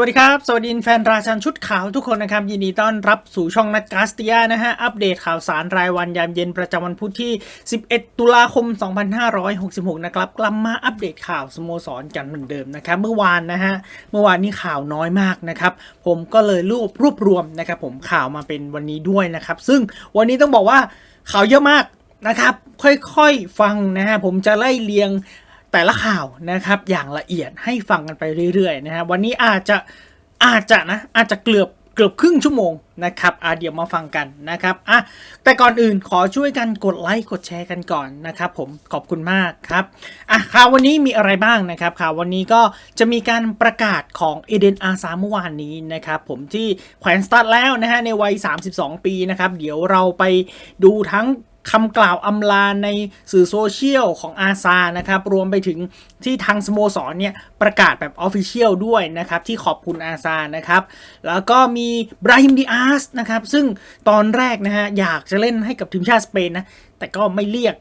วัสดีครับ สวัสดีแฟนราชันชุดขาวทุกคนนะครับ ยินดีต้อนรับสู่ช่องนัดกาสเตียนะฮะ อัปเดตข่าวสารรายวันยามเย็นประจำวันพุธที่ 11 ตุลาคม 2566 นะครับกลับมาอัปเดตข่าวสโมสรกันเหมือนเดิมนะครับ เมื่อวานนะฮะ เมื่อวานนี้ข่าวน้อยมากนะครับ ผมก็เลยรวบรวบรวมนะครับผมข่าวมาเป็นวันนี้ด้วยนะครับ ซึ่งวันนี้ต้องบอกว่าข่าวเยอะมากนะครับ ค่อยๆฟังนะฮะผมจะไล่เรียง แต่ละข่าวนะครับอย่างละเอียดให้ฟังกันไปเรื่อยๆนะครับวันนี้อาจจะอาจจะนะอาจจะเกือบเกือบครึ่งชั่วโมงนะครับอะเดี๋ยวมาฟังกันนะครับอะแต่ก่อนอื่นขอช่วยกันกดไลค์กดแชร์กันก่อนนะครับผมขอบคุณมากครับอะข่าววันนี้มีอะไรบ้างนะครับข่าววันนี้ก็จะมีการประกาศของเอเดนอาซาเมื่อวานนี้นะครับผมที่แขวนสตาร์ทแล้วนะฮะในวัย 32 ปีนะครับเดี๋ยวเราไปดูทั้ง คำกล่าวอำลาในสื่อโซเชียลของอาซานะครับ รวมไปถึงที่ทางสโมสรเนี่ย ประกาศแบบออฟฟิเชียลด้วยนะครับ ที่ขอบคุณอาซานะครับ แล้วก็มีบราฮิมดิอาสนะครับ ซึ่งตอนแรกนะฮะ อยากจะเล่นให้กับทีมชาติสเปนนะ แต่ก็ไม่เรียก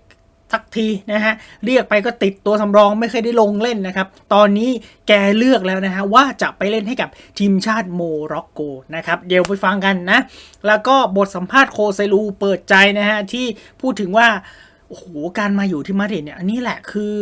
สักทีนะฮะเรียกไปก็ติดตัวสำรองไม่เคยได้ลงเล่นนะครับ ตอนนี้แกเลือกแล้วนะฮะว่าจะไปเล่นให้กับทีมชาติโมร็อกโกนะครับเดี๋ยวไปฟังกันนะ แล้วก็บทสัมภาษณ์โคเซลูเปิดใจนะฮะที่พูดถึงว่า โอ้โหการมาอยู่ที่มาดริดเนี่ยอันนี้แหละคือ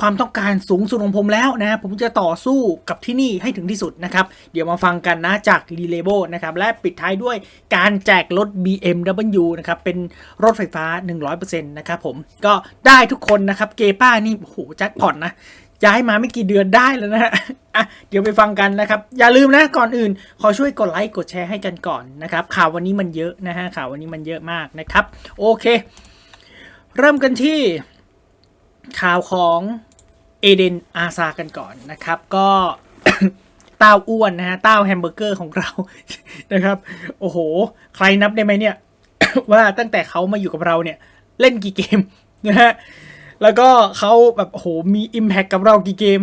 ความต้องการสูงสุดของผมแล้วนะผมจะต่อสู้กับที่นี่ให้ถึงที่สุดนะครับ เดี๋ยวมาฟังกันนะจากรีเลโบนะครับและปิดท้ายด้วยการแจกรถ BMW นะครับเป็นรถไฟฟ้า 100%นะครับผมก็ได้ทุกคนนะครับเกป้านี่โอ้โหแจ็คพอตนะย้ายมาไม่กี่เดือนได้แล้วนะฮะอะเดี๋ยวไปฟังกันนะครับ อย่าลืมนะก่อนอื่น ขอช่วยกดไลค์กดแชร์ให้กันก่อนนะครับข่าววันนี้มันเยอะนะฮะข่าววันนี้มันเยอะมากนะครับ โอเค เริ่มกันที่ข่าวของเอเดนอาซากันก่อนนะครับ ก็เต้าอ้วนนะฮะเต้าแฮมเบอร์เกอร์ของเรานะครับ โอ้โห ใครนับได้ไหมเนี่ย ว่าตั้งแต่เขามาอยู่กับเราเนี่ย เล่นกี่เกมนะฮะแล้วก็เขาแบบโอ้โหมี Impact กับเรากี่เกม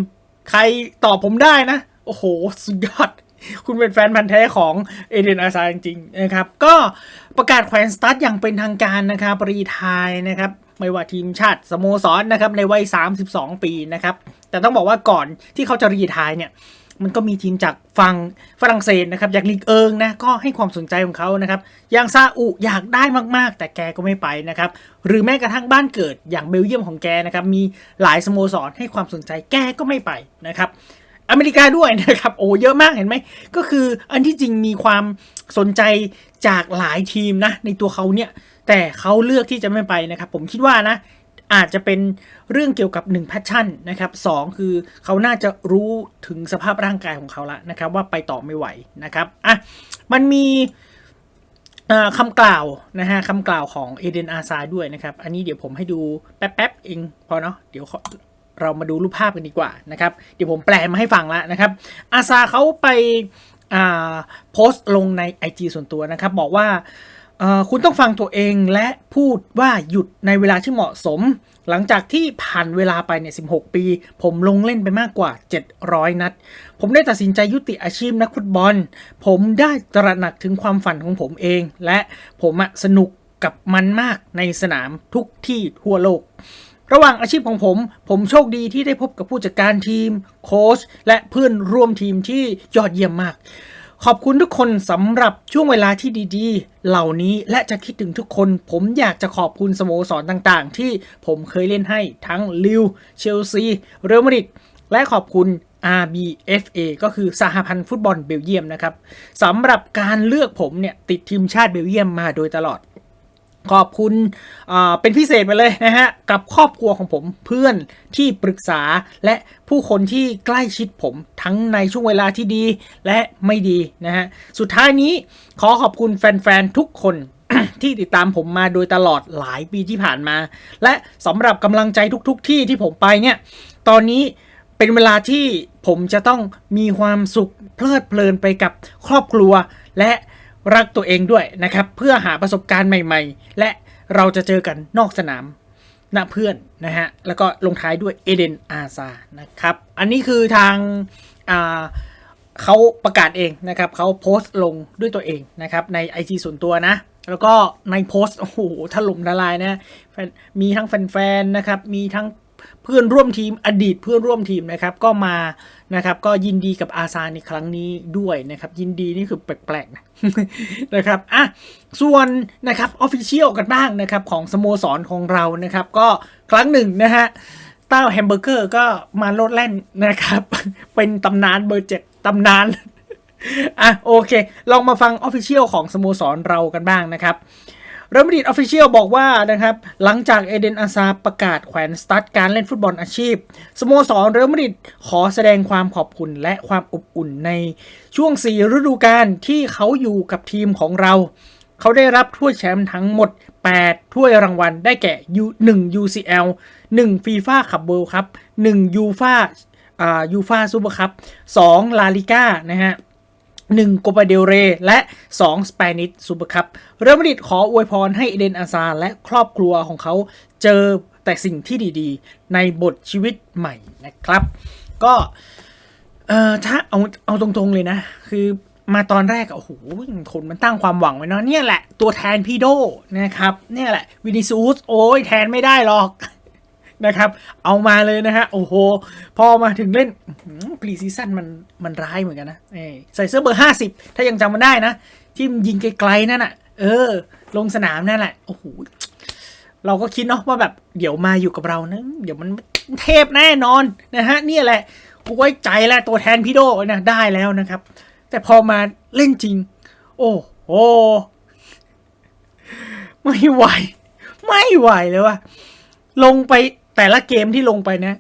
ใครตอบผมได้นะ โอ้โห สุดยอด คุณเป็นแฟนพันธ์แท้ของเอเดนอาซาจริงๆนะครับ ก็ประกาศแขวนสตาร์ทอย่างเป็นทางการนะครับรีไทายนะครับไม่ว่าทีมชาติสโมสรนะครับในวัย 32 ปีนะครับ แต่ต้องบอกว่าก่อนที่เขาจะรีไทายเนี่ยมันก็มีทีมจากฝั่งฝรั่งเศสนะครับอยางลีกเอิงนะก็ให้ความสนใจของเขานะครับอย่างซาอุอยากได้มากๆ แต่แกก็ไม่ไปนะครับหรือแม้กระทั่งบ้านเกิดอย่างเบลเยียมของแกนะครับมีหลายสโมสรให้ความสนใจแกก็ไม่ไปนะครับ อเมริกาด้วยนะครับโอ้เยอะมากเห็นไหม ก็คืออันที่จริงมีความสนใจจากหลายทีมนะในตัวเขาเนี่ย แต่เขาเลือกที่จะไม่ไปนะครับ ผมคิดว่านะอาจจะเป็นเรื่องเกี่ยวกับ1 passion นะครับสองคือเขาน่าจะรู้ถึงสภาพร่างกายของเขาละนะครับว่าไปต่อไม่ไหวนะครับอะมันมีคำกล่าวนะฮะคำกล่าวของเอเดนอาซาด้วยนะครับ อันนี้เดี๋ยวผมให้ดูแป๊บๆเองพอเนาะเดี๋ยวขอ เรามาดูรูปภาพกันดีกว่านะครับ เดี๋ยวผมแปลมาให้ฟังแล้วนะครับ อาซาเขาไปอ่าโพสต์ลงใน IG ส่วนตัวนะครับ บอกว่าเออคุณต้องฟังตัวเองและพูดว่าหยุดในเวลาที่เหมาะสม หลังจากที่ผ่านเวลาไปเนี่ย 16 ปี ผมลงเล่นไปมากกว่า 700 นัด ผมได้ตัดสินใจยุติอาชีพนักฟุตบอล ผมได้ตระหนักถึงความฝันของผมเอง และผมสนุกกับมันมากในสนามทุกที่ทั่วโลก ระหว่างอาชีพของผม ผมโชคดีที่ได้พบกับผู้จัดการทีม โค้ชและเพื่อนร่วมทีมที่ยอดเยี่ยมมาก ขอบคุณทุกคนสำหรับช่วงเวลาที่ดีๆ เหล่านี้และจะคิดถึงทุกคน ผมอยากจะขอบคุณสโมสรต่างๆ ที่ผมเคยเล่นให้ทั้งลิวเชลซี เรอัลมาดริดและขอบคุณ RBFA ก็คือสหพันธ์ฟุตบอลเบลเยียมนะครับสำหรับการเลือกผมเนี่ยติดทีมชาติเบลเยียมมาโดยตลอด ขอบคุณเป็นพิเศษไปเลยนะฮะ กับครอบครัวของผมเพื่อนที่ปรึกษาและผู้คนที่ใกล้ชิดผมทั้งในช่วงเวลาที่ดีและไม่ดีนะฮะ สุดท้ายนี้ขอขอบคุณแฟน ๆ ทุกคนที่ติดตามผมมาโดยตลอดหลายปีที่ผ่านมา และสำหรับกำลังใจทุกๆทที่ที่ผมไปเนี่ย ตอนนี้เป็นเวลาที่ผมจะต้องมีความสุขเพลิดเพลินไปกับครอบครัว และ รักตัวเองด้วยนะครับ เพื่อหาประสบการณ์ใหม่ ๆ และเราจะเจอกันนอกสนามนะเพื่อนนะฮะ แล้วก็ลงท้ายด้วยเอเดนอาซานะครับ อันนี้คือทางาเขาประกาศเองนะครับเขาโพสต์ลงด้วยตัวเองนะครับใน IG ส่วนตัวนะ แล้วก็ในโพสต์โอ้โหถล่มทลายนะแฟนมีทั้งแฟนๆนะครับมีทั้ง เพื่อนร่วมทีมอดีตเพื่อนร่วมทีมนะครับก็มานะครับก็ยินดีกับอาซาในครั้งนี้ด้วยนะครับยินดีนี่คือแปลกๆนะนะครับอะส่วนนะครับออฟฟิเชียลกันบ้างนะครับของสโมสรของเรานะครับก็ครั้งหนึ่งนะฮะเต้าแฮมเบอร์เกอร์ก็มาโลดแล่นนะครับ เป็นตำนานเบอร์เจ็ดตำนานอะโอเค ลองมาฟังออฟฟิเชียลของสโมสรเรากันบ้างนะครับ เรอัลมาดริดออฟฟิเชียลบอกว่านะครับหลังจากเอเดนอาซาประกาศแขวนสตาร์ทการเล่นฟุตบอลอาชีพสโมสรเรอัลมาดริดขอแสดงความขอบคุณและความอบอุ่นในช่วง 4 ฤดูกาลที่เขาอยู่กับทีมของเรา เขาได้รับถ้วยแชมป์ทั้งหมด 8 ถ้วยรางวัลได้แก่ 1 UCL 1 FIFA คัพเวิลด์ครับ1 UFA อ่า UFA ซูเปอร์คัพ2ลาลิก้านะฮะ 1โกปาเดลเร และ 2 สเปนิชซูเปอร์คัพเรอัลมาดริดขออวยพรให้เอเดนอาซาและครอบครัวของเขาเจอแต่สิ่งที่ดีๆ ในบทชีวิตใหม่นะครับ ก็เอ่อถ้าเอาเอาตรงๆเลยนะ คือมาตอนแรกโอ้โหคนมันตั้งความหวังไว้เนาะเนี่ยแหละตัวแทนพีโดนะครับ เนี่ยแหละวินิซูสโอ้ยแทนไม่ได้หรอก นะครับ เอามาเลยนะฮะ โอ้โห พอมาถึงเล่นพรีซีซั่นมันมันร้ายเหมือนกันนะใส่เสื้อเบอร์ห้าสิบถ้ายังจำมันได้นะ ที่ยิงไกลๆนั่นน่ะเออ ลงสนามนั่นแหละ โอ้โห เราก็คิดเนาะว่าแบบเดี๋ยวมาอยู่กับเรานะ เดี๋ยวมันเทพแน่นอนนะฮะเนี่ยแหละกูไว้ใจแล้วตัวแทนพี่โดนะได้แล้วนะครับ แต่พอมาเล่นจริง โอ้โหไม่ไหว ไม่ไหวเลยว่ะลงไป แต่ละเกมที่ลงไปนะ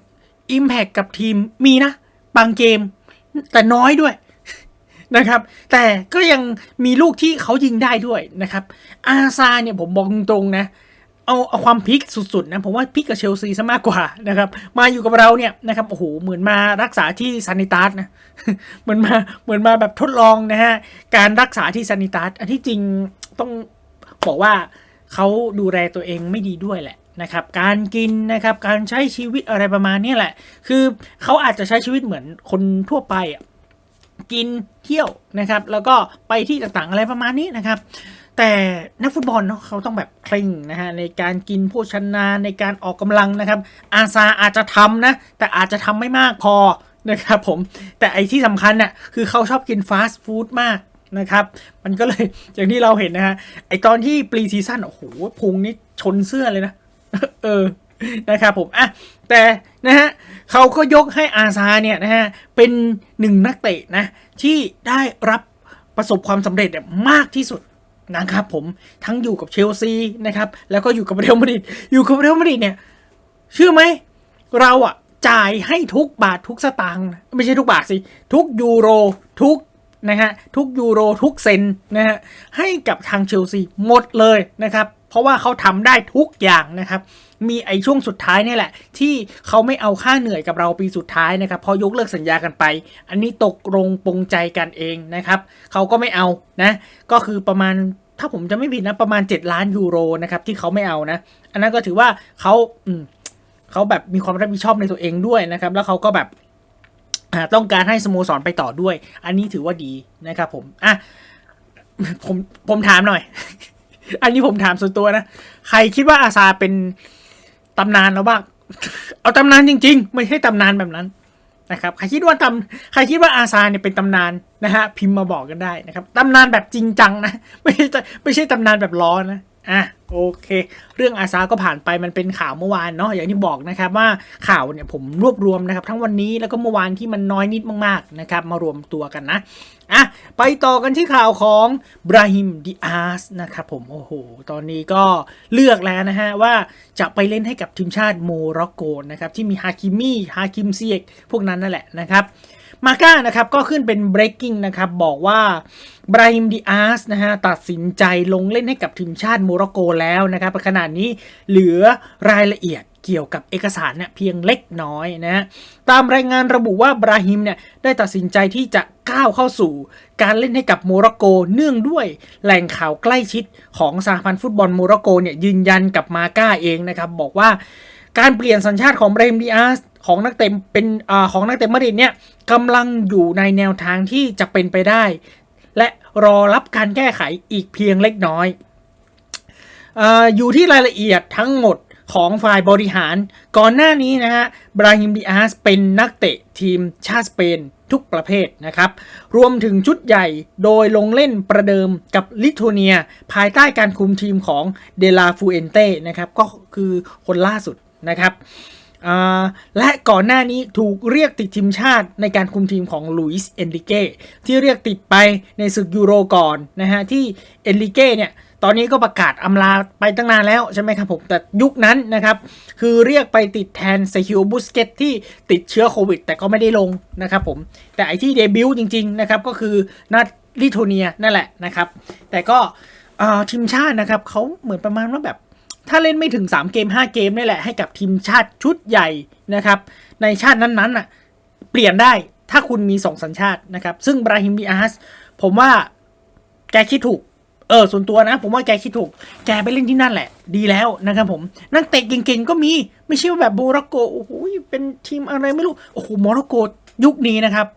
Impact กับทีมมีนะ บางเกม แต่น้อยด้วยนะครับ แต่ก็ยังมีลูกที่เขายิงได้ด้วยนะครับ อาซาเนี่ยผมบอกตรงๆนะ เอาเอาความพิกสุดๆนะผมว่าพิกกับเชลซีซะมากกว่านะครับ มาอยู่กับเราเนี่ยนะครับโอ้โหเหมือนมารักษาที่ซานิตัสนะเหมือนมาเหมือนมาแบบทดลองนะฮะการรักษาที่ซานิตัสอันที่จริงต้องบอกว่าเขาดูแลตัวเองไม่ดีด้วยแหละ นะครับการกินนะครับการใช้ชีวิตอะไรประมาณนี้แหละ คือเขาอาจจะใช้ชีวิตเหมือนคนทั่วไปอะกินเที่ยวนะครับ แล้วก็ไปที่ต่างๆอะไรประมาณนี้นะครับ แต่นักฟุตบอลเนาะเขาต้องแบบเคร่งนะฮะในการกินโภชนาในการออกกำลังนะครับ อาซาอาจจะทำนะ แต่อาจจะทำไม่มากพอนะครับผมแต่ไอที่สำคัญน่ะคือเขาชอบกินฟาสต์ฟู้ดมากนะครับ มันก็เลยอย่างที่เราเห็นนะฮะไอตอนที่ปรีซีซั่นโอ้โหพุงนี่ชนเสื้อเลยนะ เออนะครับผมอะแต่นะฮะเขาก็ยกให้อาซาเนี่ยนะฮะเป็นหนึ่งนักเตะนะที่ได้รับประสบความสำเร็จมากที่สุดนะครับผมทั้งอยู่กับเชลซีนะครับแล้วก็อยู่กับเรอัลมาดริดอยู่กับเรอัลมาดริดเนี่ยเชื่อไหมเราอะจ่ายให้ทุกบาททุกสตางค์ไม่ใช่ทุกบาทสิ ทุกยูโรทุกนะฮะทุกยูโรทุกเซนนะฮะให้กับทางเชลซีหมดเลยนะครับ เพราะว่าเขาทำได้ทุกอย่างนะครับ มีไอช่วงสุดท้ายนี่แหละ ที่เขาไม่เอาค่าเหนื่อยกับเราปีสุดท้ายนะครับพอยกเลิกสัญญากันไป อันนี้ตกลงปรงใจกันเองนะครับเขาก็ไม่เอานะ ก็คือประมาณถ้าผมจะไม่ผิดนะประมาณ 7 ล้านยูโรนะครับที่เขาไม่เอานะ อันนั้นก็ถือว่าเขาอืมเขาแบบมีความรับผิดชอบในตัวเองด้วยนะครับ แล้วเขาก็แบบต้องการให้สโมสรไปต่อด้วย อันนี้ถือว่าดีนะครับผมอะผมผมถามหน่อย อันนี้ผมถามส่วนตัวนะ ใครคิดว่าอาซาเป็นตำนานแล้วบ้าง เอาตำนานจริง ๆ ไม่ใช่ตำนานแบบนั้นนะครับ ใครคิดว่าตำใครคิดว่าอาซาเนี่ยเป็นตำนานนะฮะ พิมพ์มาบอกกันได้นะครับ ตำนานแบบจริงจังนะ ไม่ใช่ไม่ใช่ตำนานแบบล้อนะ อะโอเค เรื่องอาซาก็ผ่านไปมันเป็นข่าวเมื่อวานเนาะอย่างที่บอกนะครับว่าข่าวเนี่ยผมรวบรวมนะครับ ทั้งวันนี้แล้วก็เมื่อวานที่มันน้อยนิดมากๆนะครับมารวมตัวกันนะอะไปต่อกันที่ข่าวของบราฮิมดิอาสนะครับผมโอ้โห ตอนนี้ก็เลือกแล้วนะฮะว่าจะไปเล่นให้กับทีมชาติโมร็อกโกนะครับที่มีฮาคิมี่ฮาคิมเซียกพวกนั้นนั่นแหละนะครับ มาก้านะครับก็ขึ้นเป็น breaking นะครับบอกว่าบราฮิมดิอาสนะฮะตัดสินใจลงเล่นให้กับทีมชาติโมร็อกโกแล้วนะครับขณะนี้เหลือรายละเอียดเกี่ยวกับเอกสารเนี่ยเพียงเล็กน้อยนะฮะตามรายงานระบุว่าบราฮิมเนี่ยได้ตัดสินใจที่จะก้าวเข้าสู่การเล่นให้กับโมร็อกโกเนื่องด้วยแหล่งข่าวใกล้ชิดของสหพันธ์ฟุตบอลโมร็อกโกเนี่ยยืนยันกับมาก้าเองนะครับบอกว่าการเปลี่ยนสัญชาติของเบรมดิอาส ของนักเตะเป็นอของนักเตะมาดริดเนี่ยกำลังอยู่ในแนวทางที่จะเป็นไปได้ และรอรับการแก้ไขอีกเพียงเล็กน้อยออยู่ที่รายละเอียดทั้งหมดของฝ่ายบริหาร ก่อนหน้านี้นะฮะบราฮิมดิอาสเป็นนักเตะทีมชาติสเปนทุกประเภทนะครับ รวมถึงชุดใหญ่โดยลงเล่นประเดิมกับลิทัวเนีย ภายใต้การคุมทีมของเดลาฟูเอนเต้นะครับ ก็คือคนล่าสุดนะครับ และก่อนหน้านี้ถูกเรียกติดทีมชาติในการคุมทีมของลุยส์เอนริเก้ที่เรียกติดไปในศึกยูโรก่อนนะฮะที่เอนริเก้เนี่ยตอนนี้ก็ประกาศอำลาไปตั้งนานแล้วใช่ไหมครับผม แต่ยุคนั้นนะครับ คือเรียกไปติดแทนเซคิโอบุสเกตที่ติดเชื้อโควิด แต่ก็ไม่ได้ลงนะครับผม แต่ไอที่เดบิวต์จริงๆนะครับก็คือนัดลิโทเนียนั่นแหละนะครับ แต่ก็ทีมชาตินะครับเขาเหมือนประมาณว่าแบบ ถ้าเล่นไม่ถึง 3 เกม 5 เกมนี่แหละ ให้กับทีมชาติชุดใหญ่นะครับ ในชาตินั้นๆอะเปลี่ยนได้ถ้าคุณมี 2 สัญชาตินะครับ ซึ่งบราฮิมดิอาสผมว่าแกคิดถูก เออส่วนตัวนะ ผมว่าแกคิดถูก แกไปเล่นที่นั่นแหละ ดีแล้วนะครับผม นักเตะเก่งๆก็มี ไม่ใช่ว่าแบบโมร็อกโกโอ้โหเป็นทีมอะไรไม่รู้ โอ้โหโมร็อกโกยุคนี้นะครับ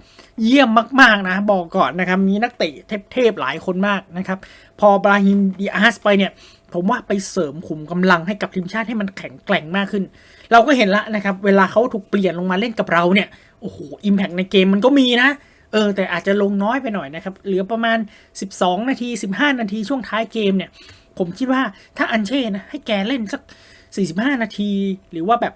เยี่ยมมากๆนะบอกก่อนนะครับ มีนักเตะเทพๆหลายคนมากนะครับ พอบราฮิมดิอาสไปเนี่ย ผมว่าไปเสริมขุมกำลังให้กับทีมชาติให้มันแข็งแกร่งมากขึ้น เราก็เห็นแล้วนะครับ เวลาเขาถูกเปลี่ยนลงมาเล่นกับเราเนี่ยโอ้โหอิมแพกในเกมมันก็มีนะเออแต่อาจจะลงน้อยไปหน่อยนะครับ เหลือประมาณ 12 นาที 15 นาทีช่วงท้ายเกมเนี่ย ผมคิดว่าถ้าอันเช่นะให้แกเล่นสัก 45 นาที หรือว่าแบบ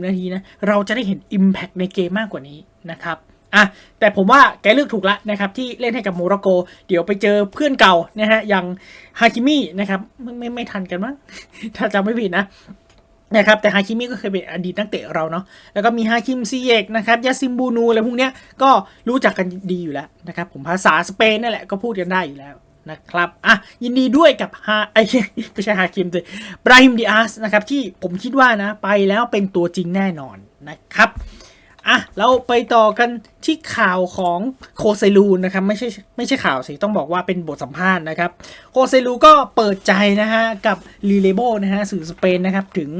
90 นาทีนะเราจะได้เห็น Impact ในเกมมากกว่านี้นะครับ อะแต่ผมว่าแกเลือกถูกล้วนะครับที่เล่นให้กับโมร็อกโก เดี๋ยวไปเจอเพื่อนเก่านะฮะอย่างฮาคิมินะครับไม่ไม่ไม่ทันกันมั้งถ้าจำไม่ผิดนะนะครับแต่ฮาคิมิก็เคยเป็นอดีตนักเตะเราเนาะแล้วก็มีฮาคิมซีเอกนะครับยาซิมบูนูอะไรพวกเนี้ยก็รู้จักกันดีอยู่แล้วนะครับผมภาษาสเปนนั่นแหละก็พูดกันได้อยู่แล้วนะครับอะยินดีด้วยกับฮาไอ้ไม่ใช่ฮาคิมเลยบราฮิมดิอาสนะครับที่ผมคิดว่านะไปแล้วเป็นตัวจริงแน่นอนนะครับ อะเราไปต่อกันที่ข่าวของโคเซลูนะครับไม่ใช่ไม่ใช่ข่าวสิต้องบอกว่าเป็นบทสัมภาษณ์นะครับโคเซลูก็เปิดใจนะฮะกับลีเลโบนะฮะสื่อสเปนนะครับถึง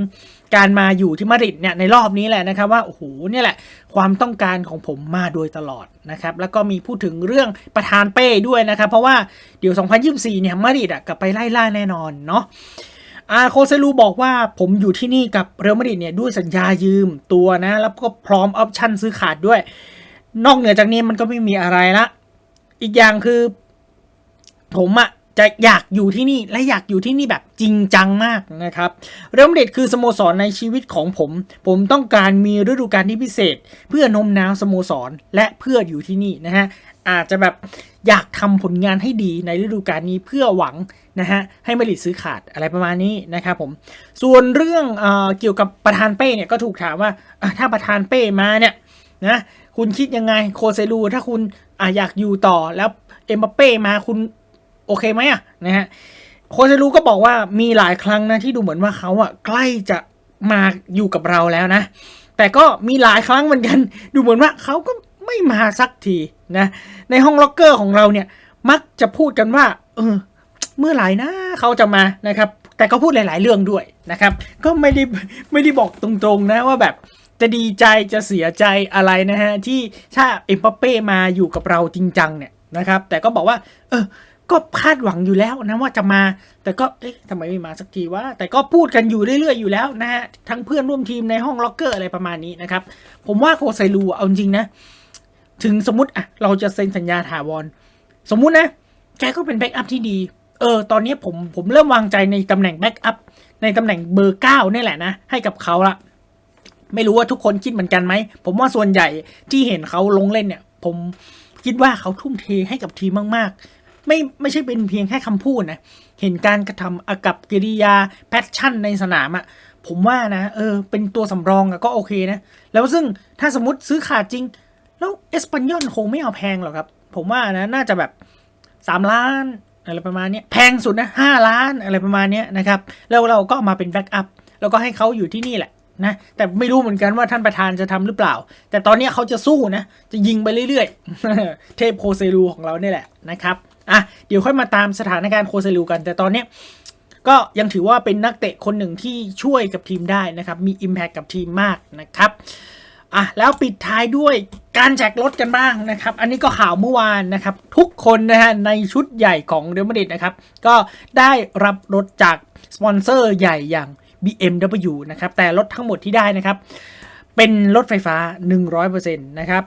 การมาอยู่ที่มาดริดเนี่ยในรอบนี้แหละนะครับว่าโอ้โหเนี่ยแหละความต้องการของผมมาโดยตลอดนะครับแล้วก็มีพูดถึงเรื่องประธานเป้ด้วยนะครับเพราะว่าเดี๋ยว 2024เนี่ยมาดริดอะกลับไปไล่ล่าแน่นอนเนาะ อาโคเซลูบอกว่าผมอยู่ที่นี่กับเรอัลมาดริดเนี่ยด้วยสัญญายืมตัวนะ แล้วก็พร้อมออปชั่นซื้อขาดด้วย นอกเหนือจากนี้มันก็ไม่มีอะไรละ อีกอย่างคือ ผมอะจะอยากอยู่ที่นี่และอยากอยู่ที่นี่แบบจริงจังมากนะครับ เรอัลมาดริดคือสโมสรในชีวิตของผม ผมต้องการมีฤดูกาลที่พิเศษ เพื่อโนมน้าวสโมสรและเพื่ออยู่ที่นี่นะฮะ อาจจะแบบอยากทำผลงานให้ดีในฤดูกาลนี้เพื่อหวังนะฮะให้มาริดซื้อขาดอะไรประมาณนี้นะครับผมส่วนเรื่องเออเกี่ยวกับประธานเป้เนี่ยก็ถูกถามว่าถ้าประธานเป้มาเนี่ยนะคุณคิดยังไงโคเซลูถ้าคุณออยากอยู่ต่อแล้วเอ็มบัปเป้มาคุณโอเคไหมอะนะฮะโคเซลูก็บอกว่ามีหลายครั้งนะที่ดูเหมือนว่าเขาอะใกล้จะมาอยู่กับเราแล้วนะ แต่ก็มีหลายครั้งเหมือนกัน ดูเหมือนว่าเขาก็ ไม่มาสักทีนะในห้องล็อกเกอร์ของเราเนี่ยมักจะพูดกันว่าเออเมื่อไหร่นะเขาจะมานะครับ แต่ก็พูดหลาย ๆ เรื่องด้วยนะครับ ก็ไม่ได้ไม่ได้บอกตรงๆนะว่าแบบจะดีใจจะเสียใจอะไรนะฮะที่ถ้าเอ็มปเป้มาอยู่กับเราจริงจังเนี่ยนะครับ แต่ก็บอกว่า เออก็คาดหวังอยู่แล้วนะว่าจะมา แต่ก็เอ๊ะทำไมไม่มาสักทีวะแต่ก็พูดกันอยู่เรื่อยๆอยู่แล้วนะฮะทั้งเพื่อนร่วมทีมในห้องล็อกเกอร์อะไรประมาณนี้นะครับ ผมว่าโคไซลูเอาจริงนะ ถึงสมมติอะเราจะเซ็นสัญญาถาวร สมมุตินะ แกก็เป็นแบ็กอัพที่ดี เออ ตอนนี้ผมผมเริ่มวางใจในตำแหน่งแบ็กอัพในตำแหน่งเบอร์เก้านี่แหละนะ ให้กับเขาละไม่รู้ว่าทุกคนคิดเหมือนกันไหม ผมว่าส่วนใหญ่ที่เห็นเขาลงเล่นเนี่ย ผมคิดว่าเขาทุ่มเทให้กับทีมมาก ๆ ไม่ไม่ใช่เป็นเพียงแค่คำพูดนะ เห็นการกระทำอากับกิริยาแพชชั่นในสนามอะผมว่านะ เออ เป็นตัวสำรองอะก็โอเคนะ แล้วซึ่งถ้าสมมติซื้อขาดจริง แล้วเอสปันยอนคงไม่เอาแพงหรอกครับ ผมว่านะน่าจะแบบสามล้านอะไรประมาณนี้แพงสุดนะห้าล้านอะไรประมาณนี้นะครับ แล้วเราก็ามาเป็นแบ็กอัพแล้วก็ให้เขาอยู่ที่นี่แหละนะแต่ไม่รู้เหมือนกันว่าท่านประธานจะทำหรือเปล่า แต่ตอนนี้เขาจะสู้นะ จะยิงไปเรื่อยๆ เทพโคเซลูของเราเนี่ยแหละนะครับอะเดี๋ยวค่อยมาตามสถานการณ์โคเซลูกัน แต่ตอนนี้ก็ยังถือว่าเป็นนักเตะคนหนึ่งที่ช่วยกับทีมได้นะครับ มี Impact กับทีมมากนะครับ อะแล้วปิดท้ายด้วยการแจกรถกันบ้างนะครับ อันนี้ก็ข่าวเมื่อวานนะครับ ทุกคนนะฮะในชุดใหญ่ของเรอัลมาดริดนะครับ ก็ได้รับรถจากสปอนเซอร์ใหญ่อย่าง BMW นะครับ แต่รถทั้งหมดที่ได้นะครับ เป็นรถไฟฟ้า 100%นะครับ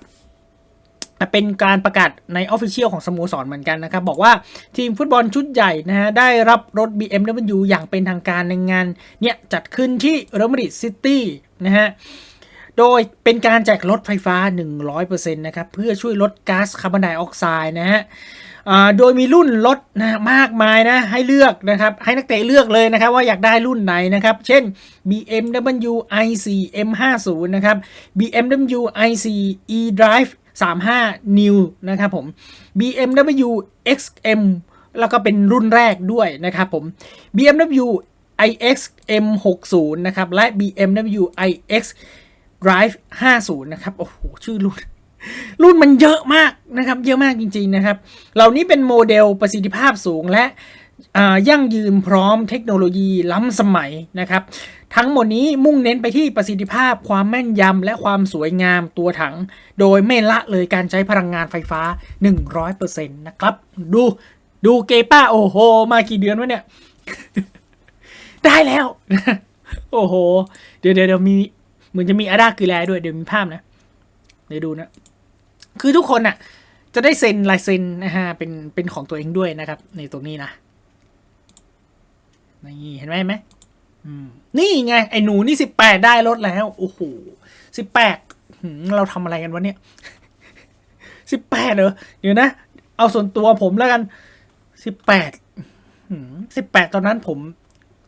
เป็นการประกาศในออฟฟิเชียลของสโมสรเหมือนกันนะครับ บอกว่าทีมฟุตบอลชุดใหญ่นะฮะ ได้รับรถ BMW อย่างเป็นทางการในงาน เนี่ย จัดขึ้นที่เรอัลมาดริดซิตี้นะฮะ โดยเป็นการแจกรถไฟฟ้า 100%นะครับเพื่อช่วยลดก๊าซคาร์บอนไดออกไซด์นะฮะโดยมีรุ่นรถนะมากมายนะให้เลือกนะครับให้นักเตะเลือกเลยนะครับว่าอยากได้รุ่นไหนนะครับ เช่น BMW i4 M50 นะครับ BMW i4 eDrive 35 New นะครับผม BMW XM แล้วก็เป็นรุ่นแรกด้วยนะครับผม BMW iX M60 นะครับและ BMW iX Drive 50 นะครับ โอ้โห ชื่อรุ่น รุ่นมันเยอะมากนะครับ เยอะมากจริง ๆ นะครับ เหล่านี้เป็นโมเดลประสิทธิภาพสูงและยั่งยืนพร้อมเทคโนโลยีล้ำสมัยนะครับ ทั้งหมดนี้มุ่งเน้นไปที่ประสิทธิภาพความแม่นยำและความสวยงามตัวถัง โดยไม่ละเลยการใช้พลังงานไฟฟ้า 100%นะครับ ดูดูเกป้า โอ้โห มากี่เดือนวะเนี่ย ได้แล้ว โอ้โห เดี๋ยวเดี๋ยวมี เหมือนจะมีอาดาคือแลด้วยเดี๋ยวมีภาพนะเดี๋ยวดูนะ คือทุกคนอะ จะได้เซ็นลายเซ็นนะฮะเป็นเป็นของตัวเองด้วยนะครับ ในตรงนี้นะนี่เห็นไหมไหมนี่ไง ไอ้หนูนี่สิบแปดได้รถแล้ว โอ้โหสิบแปดเราทำอะไรกันวะเนี่ยสิบแปดเหรอเดี๋ยวนะ เอาส่วนตัวผมแล้วกันสิบแปดสิบแปดตอนนั้นผม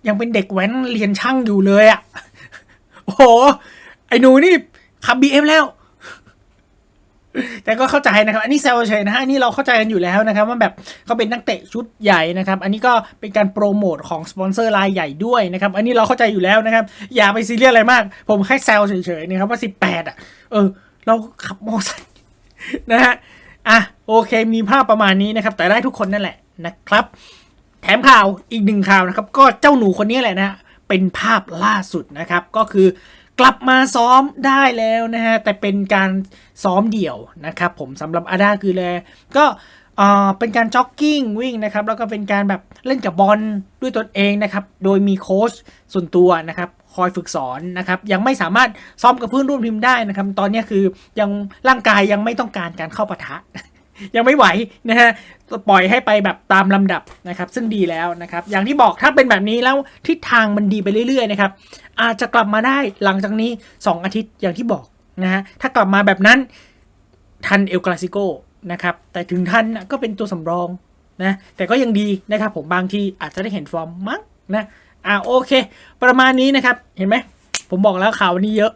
ยังเป็นเด็กแว้นเรียนช่างอยู่เลยอะ่ะ โอ้โห ไอ้หนูนี่ขับบีเอ็มแล้ว แต่ก็เข้าใจนะครับ อันนี้แซวเฉยนะฮะ อันนี้เราเข้าใจกันอยู่แล้วนะครับ ว่าแบบเขาเป็นนักเตะชุดใหญ่นะครับ อันนี้ก็เป็นการโปรโมทของสปอนเซอร์รายใหญ่ด้วยนะครับ อันนี้เราเข้าใจอยู่แล้วนะครับ อย่าไปซีเรียสอะไรมาก ผมแค่แซวเฉยๆนะครับว่าสิบแปดอะ เออ เราขับมอเตอร์ไซค์นะฮะ อะ โอเค มีภาพประมาณนี้นะครับ แต่ได้ทุกคนนั่นแหละนะครับ แถมข่าวอีกหนึ่งข่าวนะครับ ก็เจ้าหนูคนนี้แหละนะ เป็นภาพล่าสุดนะครับ ก็คือกลับมาซ้อมได้แล้วนะฮะ แต่เป็นการซ้อมเดี่ยวนะครับผมสำหรับอาดาคือแลก็เอ่อเป็นการจ็อกกิ้งวิ่งนะครับ แล้วก็เป็นการแบบเล่นกับบอลด้วยตนเองนะครับ โดยมีโค้ชส่วนตัวนะครับคอยฝึกสอนนะครับ ยังไม่สามารถซ้อมกับเพื่อนร่วมทีมได้นะครับ ตอนนี้คือยังร่างกายยังไม่ต้องการการเข้าปะทะ ยังไม่ไหวนะฮะปล่อยให้ไปแบบตามลำดับนะครับ ซึ่งดีแล้วนะครับ อย่างที่บอกถ้าเป็นแบบนี้แล้วทิศทางมันดีไปเรื่อยๆนะครับ อาจจะกลับมาได้หลังจากนี้ 2 อาทิตย์อย่างที่บอกนะฮะถ้ากลับมาแบบนั้นทันเอลกลาซิโกนะครับ แต่ถึงทันนะก็เป็นตัวสำรองนะแต่ก็ยังดีนะครับผมบางทีอาจจะได้เห็นฟอร์มมั้งนะอ่าโอเค ประมาณนี้นะครับ เห็นไหมผมบอกแล้วข่าววันนี้เยอะ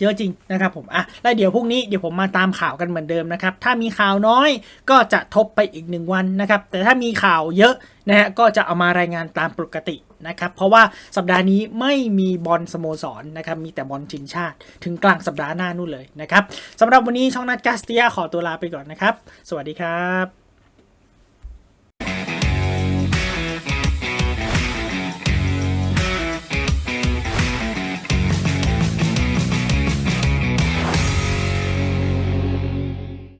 เยอะจริงนะครับผมอะแล้วเดี๋ยวพรุ่งนี้เดี๋ยวผมมาตามข่าวกันเหมือนเดิมนะครับ ถ้ามีข่าวน้อยก็จะทบไปอีกหนึ่งวันนะครับ แต่ถ้ามีข่าวเยอะนะฮะก็จะเอามารายงานตามปกตินะครับ เพราะว่าสัปดาห์นี้ไม่มีบอลสโมสรนะครับ มีแต่บอลทีมชาติ ถึงกลางสัปดาห์หน้านู่นเลยนะครับสำหรับวันนี้ช่องนัดกาสเตียขอตัวลาไปก่อนนะครับ สวัสดีครับ